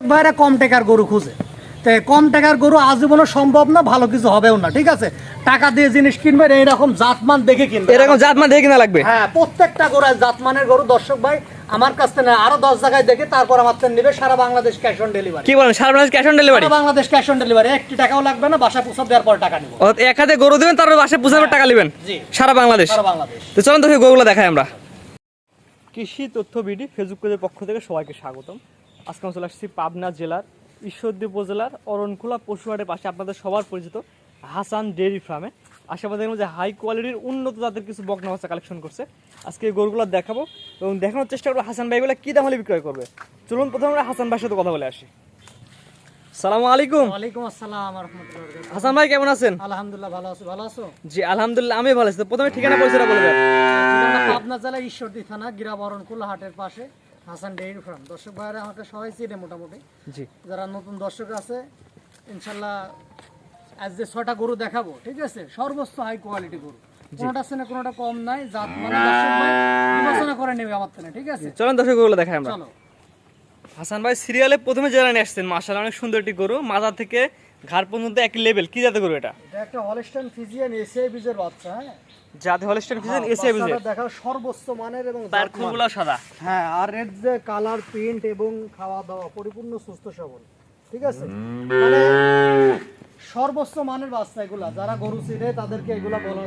ভাইরা কম টাকার গরু খুঁজে। তো কম টাকার গরু আজীবনও সম্ভব না ভালো কিছু হবেও না ঠিক আছে? টাকা দিয়ে জিনিস কিনবেন এইরকম জাতমান দেখে কিনবেন এরকম জাত মান দেখে কিনা লাগবে? হ্যাঁ প্রত্যেকটা গরু জাতমানের গরু দর্শক ভাই আমার কাছ থেকে আরও দশ জায়গায় দেখে তারপর আমার থেকে নেবে সারা বাংলাদেশ ক্যাশ অন ডেলিভারি। কি বলেন সারা Bangladesh cash on delivery? Bangladesh cash on delivery. একটি টাকাও লাগবে না বাসা পুষাপ দেওয়ার পর টাকা নিব। এক হাতে গরু দিবেন তারপর বাসে পুষে টাকা নেবেন? জি। সারা বাংলাদেশ? সারা বাংলাদেশ। তো চলুন দেখি গরুগুলো দেখাই আমরা। কৃষি তথ্য বিডি ফেসবুক পেজের পক্ষ থেকে সবাইকে স্বাগতম। আজকে আমরা চলে আসছি পাবনা জেলার ঈশ্বরদী উপজেলার অরণখোলা পশুহাটের পাশে আপনাদের সবার পরিচিত হাসান ডেয়ারি ফার্মে। আশেপাশে দেখলাম যে হাই কোয়ালিটির উন্নত জাতের কিছু বকনা বাচ্চা কালেকশন করছে। আজকে এই গরুগুলো দেখাবো এবং দেখানোর চেষ্টা করব হাসান ভাইগুলো কী দাম হলে বিক্রয় করবে। চলুন প্রথমে আমরা হাসান ভাইয়ের সাথে কথা বলে আসি। সালামু আলাইকুম। ওয়ালাইকুম আসসালাম রহমতুল্লাহ হাসান ভাই কেমন আছেন? আলহামদুলিল্লাহ ভালো আছো ভালো আছো? জি আলহামদুলিল্লাহ আমি ভালো আছি। প্রথমে ঠিকানা পরিচয়টা বলে দেন। ঠিকানা পাবনা জেলা ঈশ্বরদী থানা গিরাবরণ হাটের পাশে। হাসান ডেইরি ফার্ম দর্শক ভাইরা আমাকে সবাই চিনে মোটামুটি। জি। যারা নতুন দর্শক আছে ইনশাল্লাহ আজ যে ছটা গরু দেখাবো ঠিক আছে? সর্বোচ্চ হাই কোয়ালিটি গরু। কোনোটা আছে না কোনোটা কম নাই জাত মানে বিবেচনা করে নেবে আমার থেকে ঠিক আছে? চলেন দর্শক গরুগুলো দেখাই আমরা। চলো। হাসান ভাই সিরিয়ালে প্রথমে যারা নিয়ে আসছেন মার্শাল অনেক সুন্দর একটি গরু। মাথা থেকে ঘাড় পর্যন্ত একই লেভেল কি জাতে গরু এটা? এটা একটা হলস্টাইন ফিজিয়ান এসিআই বীজের বাচ্চা হ্যাঁ? জাতে হলস্টাইন ফিজিয়ান এসিআই বুঝে দেখা সর্বোচ্চ মানের এবং তার সাদা। হ্যাঁ আর এর যে কালার প্রিন্ট এবং খাওয়া দাওয়া পরিপূর্ণ সুস্থ সবল। ঠিক আছে? মানে সর্বোচ্চ মানের বাচ্চা এগুলা যারা গরু চিনে তাদেরকে এগুলা বলা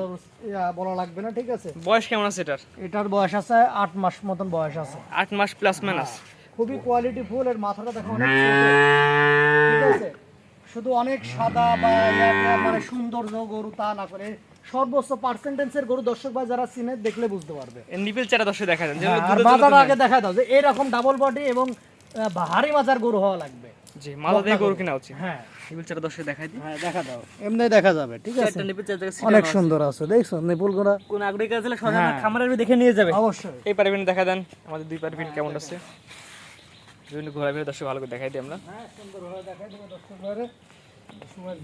বলা লাগবে না ঠিক আছে? বয়স কেমন আছে এটার? এটার বয়স আছে আট মাস মতন বয়স আছে। আট মাস প্লাস মাইনাস খুবই কোয়ালিটি ফুল এর মাথাটা দেখো অনেক ঠিক আছে? শুধু অনেক সাদা বা মানে সৌন্দর্য গরু তা না করে সর্বোচ্চ পার্সেন্টেন্সের গরু দর্শক ভাই যারা চিনে দেখলে বুঝতে পারবে। নিপিল চারা দর্শক দেখা যান হ্যাঁ, আর আগে দেখা দাও যে এরকম ডাবল বডি এবং ভারী মাজার গরু হওয়া লাগবে। জি মাথা থেকে গরু কিনা উচিত। হ্যাঁ। নিপিল চারা দর্শক দেখাই দিই। হ্যাঁ দেখা দাও। এমনি দেখা যাবে ঠিক আছে? একটা নিপিল চারা অনেক সুন্দর আছে দেখছ? নিপুল গোড়া কোন আগ্রহী খামারের দেখে নিয়ে যাবে। অবশ্যই। এই পারবেন দেখা দেন। আমাদের দুই পারবেন কেমন আছে? বিভিন্ন ঘোরা ফিরে দর্শক ভালো করে দেখাই দিই আমরা। হ্যাঁ।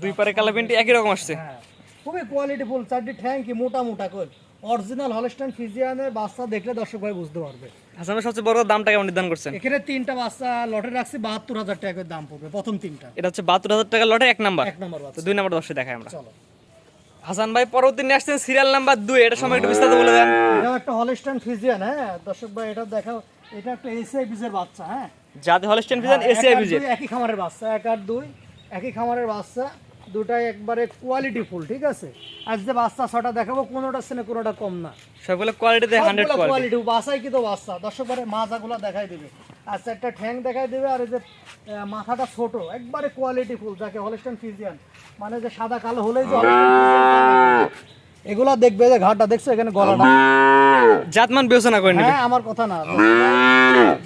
দুই পারে কালার প্যান্ট একই রকম আসছে। হ্যাঁ খুবই কোয়ালিটি ফুল চারটি ঠ্যাঙ্কি মোটা মোটা করে। অরিজিনাল হলস্টাইন ফিজিয়ানের বাচ্চা দেখলে দর্শক ভাই বুঝতে পারবে। হাসান ভাই সবচেয়ে বড় দামটা কেমন নির্ধারণ করছেন? এখানে তিনটা বাচ্চা লটে রাখছি বাহাত্তর হাজার টাকা করে দাম পড়বে প্রথম তিনটা। এটা হচ্ছে বাহাত্তর হাজার টাকা লটে এক নাম্বার। এক নম্বর বাচ্চা। দুই নাম্বার দর্শক দেখাই আমরা। চলো। হাসান ভাই পরবর্তী নিয়ে আসছেন সিরিয়াল নাম্বার দুই। এটা সময় একটু বিস্তারিত বলে দেন। এটাও একটা হলস্টাইন ফিজিয়ান হ্যাঁ দর্শক ভাই এটা দেখাও এটা একটা এসিআই বীজের বাচ্চা হ্যাঁ। যাতে হলস্টেন ফিজান এসিআই এক বিজে একই খামারের বাচ্চা এক আর দুই একই খামারের বাচ্চা দুটাই একবারে কোয়ালিটি ফুল ঠিক আছে? আজ যে বাচ্চা ছটা দেখাবো কোনোটা সেনে কোনোটা কম না। সবগুলো কোয়ালিটিতে হান্ড্রেড কোয়ালিটি কোয়ালিটি বাসাই কিন্তু বাচ্চা? দর্শক বারে মাজাগুলো দেখাই দিবে। আচ্ছা একটা ঠ্যাং দেখাই দিবে আর এই যে মাথাটা ছোট একবারে কোয়ালিটি ফুল যাকে হলস্টেন ফিজিয়ান মানে যে সাদা কালো হলেই যে এগুলা দেখবে যে ঘাটটা দেখছ এখানে গলাটা? জাতমান বিবেচনা করে নিবি। হ্যাঁ আমার কথা না।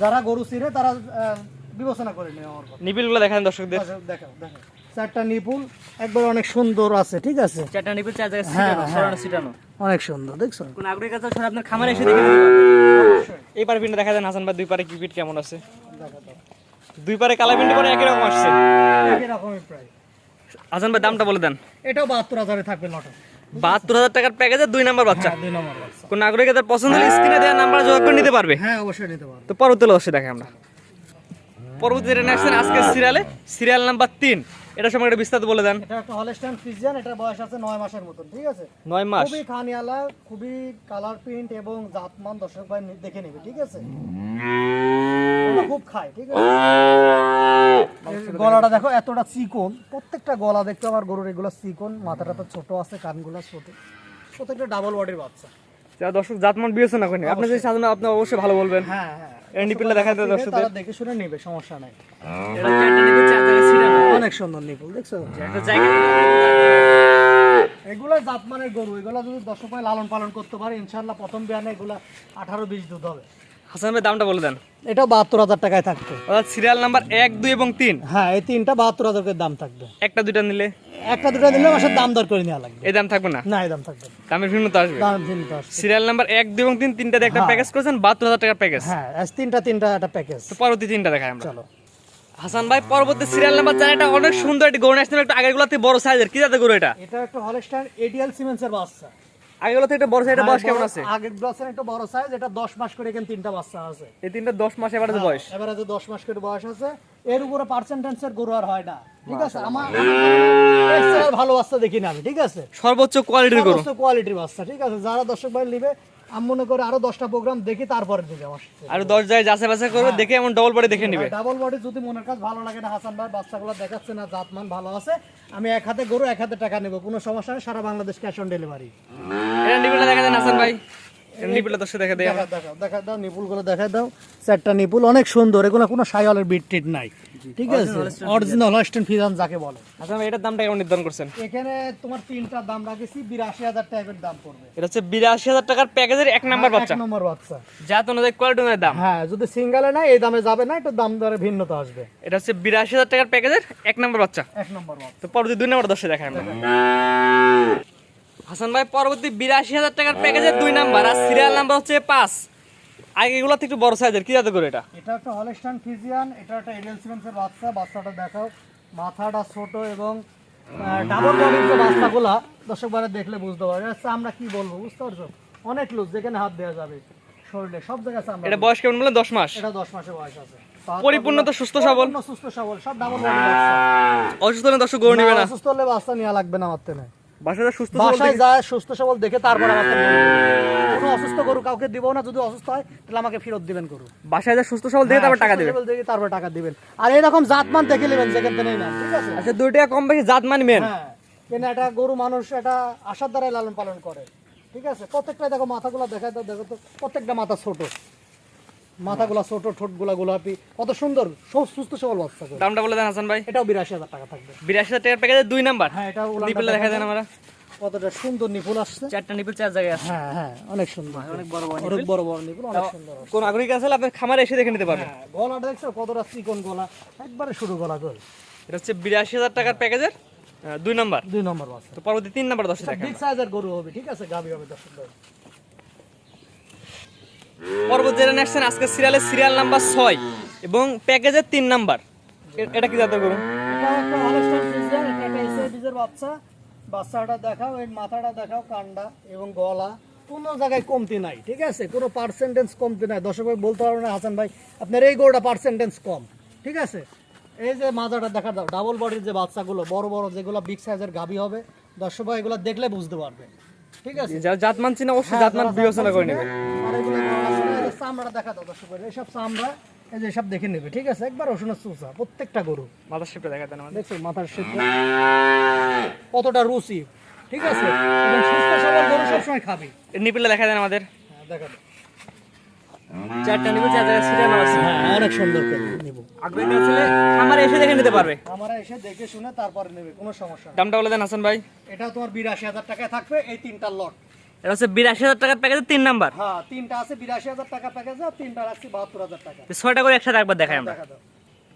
যারা গরু চিনে তারা বিবেচনা করে নেবে আমার কথা। নিবিলগুলো দেখান দর্শকদের। দেখাও দেখাও দেখাও। চারটা নিপুল একবার অনেক সুন্দর আছে ঠিক আছে? চারটা নিবিল চার জায়গায় হ্যাঁ, সিটানো হ্যাঁ। সরানো সিটানো অনেক সুন্দর দেখছ? কোন আগ্রহী কাছে সরাই আপনার খামারে এসে দেখে এই পারে পিনটা দেখা যায় হাসান ভাই দুই পারে কি পিট কেমন আছে? দুই পারে কালা পিনটা পরে একই রকম আসছে। একই রকমই প্রায়। হাসান ভাই দামটা বলে দেন। এটাও বাহাত্তর হাজারে থাকবে লটে বাহাত্তর হাজার টাকার প্যাকেজে দুই নাম্বার বাচ্চা। হ্যাঁ দুই নম্বর বাচ্চা। কোন আগ্রহী কাছে পছন্দ হলে স্ক্রিনে দেওয়া নাম্বার যোগাযোগ করে নিতে পারবে। হ্যাঁ অবশ্যই নিতে পারবে। তো পরবর্তী দর্শক দেখে আমরা। পরবর্তী যেটা আসছেন আজকে সিরিয়ালে সিরিয়াল নাম্বার তিন। এটা সময় একটা বিস্তারিত বলে দেন। এটা একটা হলস্টাইন ফ্রিজিয়ান এটার বয়স আছে নয় মাসের মতন ঠিক আছে? নয় মাস। খুবই খানিয়ালা খুবই কালার প্রিন্ট এবং জাতমান দর্শক ভাই দেখে নেবে ঠিক আছে? ওরা খুব খায় ঠিক আছে? গলাটা দেখো এতটা চিকন প্রত্যেকটা গলা দেখতে আমার গরুর এগুলো চিকন মাথাটা তো ছোট আছে কানগুলো ছোট। প্রত্যেকটা ডাবল বডির বাচ্চা। যারা দর্শক জাতমান বিবেচনা করেন। আপনি যদি সাধারণ আপনি অবশ্যই ভালো বলবেন। হ্যাঁ হ্যাঁ। এর নিপিলটা দেখা দেয় দর্শকদের। তারা দেখে শুনে নেবে সমস্যা নাই। এটা চারটা নিবিল চার জায়গায় সিটানো অনেক সুন্দর নিপুল দেখছ? একটা জায়গা। এগুলো জাতমানের গরু এগুলো যদি দর্শক লালন পালন করতে পারে ইনশাল্লাহ প্রথম বিয়ানে এগুলো আঠারো বিশ দুধ হবে। হাসান ভাই দামটা বলে দেন। এটাও বাহাত্তর হাজার টাকায় থাকবে। অর্থাৎ সিরিয়াল নাম্বার এক দুই এবং তিন। হ্যাঁ এই তিনটা বাহাত্তর হাজার করে দাম থাকবে। একটা দুইটা নিলে? একটা দুটো দিলে মাসের দাম দর করে নেওয়া লাগবে। এই দাম থাকবে না? না এই দাম থাকবে দামের ভিন্নতা আসবে। দাম ভিন্ন আসবে। সিরিয়াল নাম্বার এক দুই এবং তিন তিনটাতে একটা প্যাকেজ করেছেন বাহাত্তর হাজার টাকার প্যাকেজ হ্যাঁ তিনটা তিনটা একটা প্যাকেজ তো পরবর্তী তিনটা দেখাই আমরা। চলো। হাসান ভাই পরবর্তী সিরিয়াল নাম্বার চার এটা অনেক সুন্দর একটি গরু ন্যাশনাল একটু আগের গুলাতে বড় সাইজের কি যাতে গরু এটা? এটা একটা হলস্টাইন এডিএল সিমেন্সের বাচ্চা। আগেগুলো বড় সাইজের বয়স কেমন আছে? আগের বছর একটু বড় সাইজ এটা দশ মাস করে এখানে তিনটা বাচ্চা আছে। এই তিনটা দশ মাস এবারে বয়স? এবারে যে দশ মাস করে বয়স আছে। এর উপরে পার্সেন্টেন্সের গরু আর হয় না। ঠিক আছে? আমার ভালো বাচ্চা দেখি না আমি ঠিক আছে? সর্বোচ্চ কোয়ালিটির গরু। সর্বোচ্চ কোয়ালিটির বাচ্চা ঠিক আছে? যারা দর্শক ভাই নিবে আমি মনে করি আরও দশটা প্রোগ্রাম দেখি তারপরে দিবে আমার আর দশ জায়গায় যাচাই বাছাই করবে দেখে এমন ডবল বডি দেখে নিবে। ডাবল বডি যদি মনের কাজ ভালো লাগে না হাসান ভাই বাচ্চাগুলো দেখাচ্ছে না জাতমান ভালো আছে আমি এক হাতে গরু এক হাতে টাকা নেব কোনো সমস্যা নেই সারা বাংলাদেশ ক্যাশ অন ডেলিভারি এটা দেখা দেন হাসান ভাই। দেখা দেয়। দেখা দাও নিপুলগুলো দেখা দাও। চারটা নিপুল অনেক সুন্দর এগুলো কোনো সাইওয়ালের বিট টিট নাই। ঠিক আছে? অরিজিনাল ফিজান যাকে বলে। হাসান এটার দামটা কেমন নির্ধারণ করছেন? এখানে তোমার তিনটা দাম রাখেছি বিরাশি হাজার টাকার দাম পড়বে। এটা হচ্ছে বিরাশি হাজার টাকার প্যাকেজের এক নাম্বার বাচ্চা। এক নম্বর বাচ্চা। জাত অনুযায়ী কোয়ালিটি অনুযায়ী দাম। হ্যাঁ যদি সিঙ্গেলে না এই দামে যাবে না একটু দাম দরে ভিন্নতা আসবে। এটা হচ্ছে বিরাশি হাজার টাকার প্যাকেজের এক নাম্বার বাচ্চা। এক নম্বর বাচ্চা। তো পরবর্তী দুই নাম্বার দর্শক দেখায় আমরা। হাসান ভাই পরবর্তী বিরাশি হাজার টাকার প্যাকেজের দুই নাম্বার আর সিরিয়াল নাম্বার হচ্ছে পাঁচ। আগে এগুলো একটু বড় সাইজের কি যাতে করে এটা? এটা একটা হলস্টান ফিজিয়ান এটা একটা এরিয়াল সিমেন্সের বাচ্চা বাচ্চাটা দেখাও। মাথাটা ছোট এবং ডাবল বডির যে বাচ্চাগুলা দর্শক বারে দেখলে বুঝতে পারবে। আচ্ছা আমরা কি বলব বুঝতে পারছ? অনেক লুজ যেখানে হাত দেওয়া যাবে শরীরে সব জায়গায় এটা বয়স কেমন বললেন? দশ মাস। এটা দশ মাসের বয়স আছে। পরিপূর্ণ তো সুস্থ সবল। সুস্থ সবল সব ডাবল বডি অসুস্থ হলে দর্শক নিবে না। অসুস্থ হলে বাচ্চা নেওয়া লাগবে না আমার তেনে। সুস্থ বাসায় দেখে- যায় সুস্থ সবল দেখে তারপর কোনো অসুস্থ গরু কাউকে দিব না যদি অসুস্থ হয় তাহলে আমাকে ফেরত দিবেন গরু। বাসায় যা সুস্থ সবল দেখে তারপর টাকা সুস্থ দেবে সবল দেখে তারপর টাকা দিবেন। আর এরকম জাতমান দেখে নেবেন যেখান থেকে নেন ঠিক আছে? আচ্ছা দুই টাকা কম বেশি জাত মানে মেন হ্যাঁ কেন একটা গরু মানুষ এটা আশার দ্বারাই লালন পালন করে ঠিক আছে? প্রত্যেকটা দেখো মাথাগুলো দাও দেখো তো প্রত্যেকটা মাথা ছোট। মাথাগুলা ছোট ঠোঁটগুলা গোলাপি। কত সুন্দর সব সুস্থ সবল বাচ্চা দামটা বলে দেন হাসান ভাই। এটাও বিরাশি হাজার টাকা থাকবে। বিরাশি হাজার টাকার প্যাকেজের দুই নাম্বার হ্যাঁ এটাও নিপিলে দেখা দেন আমরা। কতটা সুন্দর নিপুল আসছে। চারটা নিপিল চার জায়গায় আছে হ্যাঁ হ্যাঁ অনেক সুন্দর। অনেক বড় বড় অনেক বড় বড় নিপুল অনেক সুন্দর কোন আগ্রহী আছে আপনার খামারে এসে দেখে নিতে পারবেন। হ্যাঁ গলাটা দেখছ কতটা চিকন গলা। একবারে শুরু গলা গোল এটা হচ্ছে বিরাশি হাজার টাকার প্যাকেজের দুই নাম্বার দুই নম্বর তো পরবর্তী তিন নাম্বার দশ দেখেন। বিগ সাইজের গরু হবে ঠিক আছে? গাবি হবে দর্শক ভাই। যেটা আজকে সিরিয়ালের সিরিয়াল নাম্বার ছয় এবং প্যাকেজের তিন নাম্বার এটা কি গরু বাচ্চা। বাচ্চাটা দেখাও এর মাথাটা দেখাও কান্ডা এবং গলা। কোনো জায়গায় কমতি নাই ঠিক আছে? কোনো পার্সেন্টেজ কমতি নাই। দর্শক ভাই বলতে পারব না হাসান ভাই আপনার এই গরুটা পার্সেন্টেজ কম ঠিক আছে? এই যে মাজাটা দেখা দাও ডাবল বডির যে বাচ্চাগুলো বড় বড় যেগুলো বিগ সাইজের গাবি হবে দর্শক ভাই এগুলো দেখলে বুঝতে পারবে ঠিক আছে? যারা জাত মানছি না অবশ্যই জাত মান বিবেচনা করে নেবে আর এগুলো চামড়া দেখা দাও দর্শক ভাই এসব চামড়া এই যে সব দেখে নেবে ঠিক আছে? একবার প্রত্যেকটা গরু। মাথার শেপটা দেখা দেন দেখছ মাথার শেপ কতটা রুচি ঠিক আছে? সুস্থ সবল গরু সবসময় খাবি। এর নিপিলটা দেখা দেন আমাদের? হ্যাঁ দেখা দাও। চারটা নিপিল চার জায়গায় সিরিয়াল আছে। হ্যাঁ অনেক সুন্দর করে নিব। আগ্রহী আছে খামারে এসে দেখে নিতে পারবে। আমরা এসে দেখে শুনে তারপরে নেবে কোনো সমস্যা দামটা বলে দেন হাসান ভাই। এটা তোমার বিরাশি হাজার টাকায় থাকবে এই তিনটা লট এটা হচ্ছে বিরাশি হাজার টাকার তিন নাম্বার। হ্যাঁ তিনটা আছে বিরাশি হাজার টাকা প্যাকেজে আর তিনটা রাখছি বাহাত্তর হাজার টাকা। ছয়টা করে একসাথে একবার দেখাই আমরা।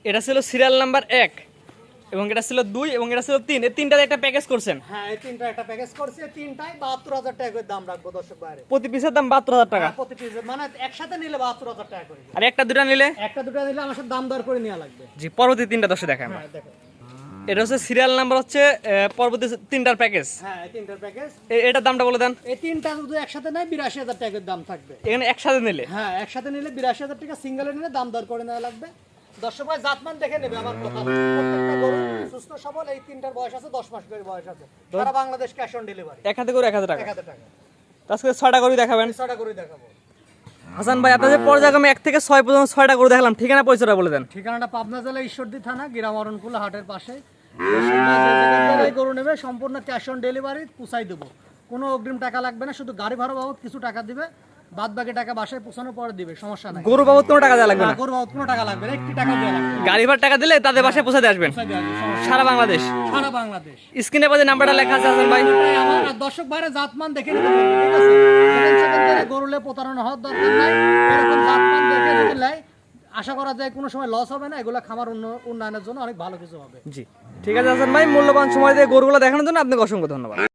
এটা ছিল সিরিয়াল নাম্বার এক এবং এটা ছিল দুই এবং এটা ছিল তিন। এই একটা প্যাকেজ করছেন? হ্যাঁ এই তিনটা একটা প্যাকেজ করছি। তিনটাই বাহাত্তর হাজার টাকা করে দাম রাখব দর্শক বাইরে প্রতি পিসের দাম বাহাত্তর হাজার টাকা? প্রতি piece মানে একসাথে নিলে বাহাত্তর হাজার টাকা করে। আর একটা দুটা নিলে? একটা দুটো নিলে আমার সাথে দাম দর করে নেওয়া লাগবে। জি পরবর্তী তিনটা দশে আমরা। হ্যাঁ দেখো। এটা হচ্ছে সিরিয়াল নাম্বার হচ্ছে পরবর্তী তিনটার প্যাকেজ হ্যাঁ তিনটার প্যাকেজ এটার দামটা বলে দেন। এই তিনটা যদি একসাথে নেয় বিরাশি হাজার টাকার দাম থাকবে। এখানে একসাথে নিলে? হ্যাঁ একসাথে নিলে বিরাশি হাজার টাকা সিঙ্গেলে নিলে দাম দর করে নেওয়া লাগবে। দর্শক ভাই জাতমান দেখে নেবে আমার কথা। প্রত্যেকটা গরু সুস্থ সবল এই তিনটার বয়স আছে দশ মাস করে বয়স আছে। সারা বাংলাদেশ ক্যাশ অন ডেলিভারি এক হাতে করে এক হাজার টাকা। এক হাজার টাকা। আজকে ছয়টা করে দেখাবেন। ছটা করে দেখাবো। হাসান ভাই আপনাদের পর্যায়ক্রমে এক থেকে ছয় পর্যন্ত ছয়টা করে দেখালাম। ঠিকানা পরিচয়টা বলে দেন। ঠিকানাটা পাবনা জেলা ঈশ্বরদী থানা গ্রাম অরণকুলা হাটের পাশে। গরু নেবে সম্পূর্ণ ক্যাশ অন ডেলিভারি পুষাই দেবো। কোনো অগ্রিম টাকা লাগবে না শুধু গাড়ি ভাড়া বাবদ কিছু টাকা দিবে। বাদ বাকি টাকা বাসায় পৌঁছানোর পরে দিবে সমস্যা নাই। গরু বাবদ কোনো টাকা দেওয়া লাগবে না? গরু বাবদ কোনো টাকা লাগবে না একটি টাকা দেওয়া লাগবে গাড়ি ভাড়া টাকা দিলে তাদের বাসায় পৌঁছাতে আসবেন। সারা বাংলাদেশ। সারা বাংলাদেশ। স্ক্রিনে পাশে নাম্বারটা লেখা আছে হাসান ভাই। আমার দর্শক বাইরে জাতমান দেখে নিতে ঠিক আছে? গরুলে প্রতারণা হওয়ার দরকার নাই। এরকম জাতমান দেখে যদি নেয় আশা করা যায় কোনো সময় লস হবে না এগুলো খামার উন্ন- উন্নয়নের জন্য অনেক ভালো কিছু হবে। জি। ঠিক আছে হাসান ভাই মূল্যবান সময় দিয়ে গরুগুলো দেখানোর জন্য আপনাকে অসংখ্য ধন্যবাদ।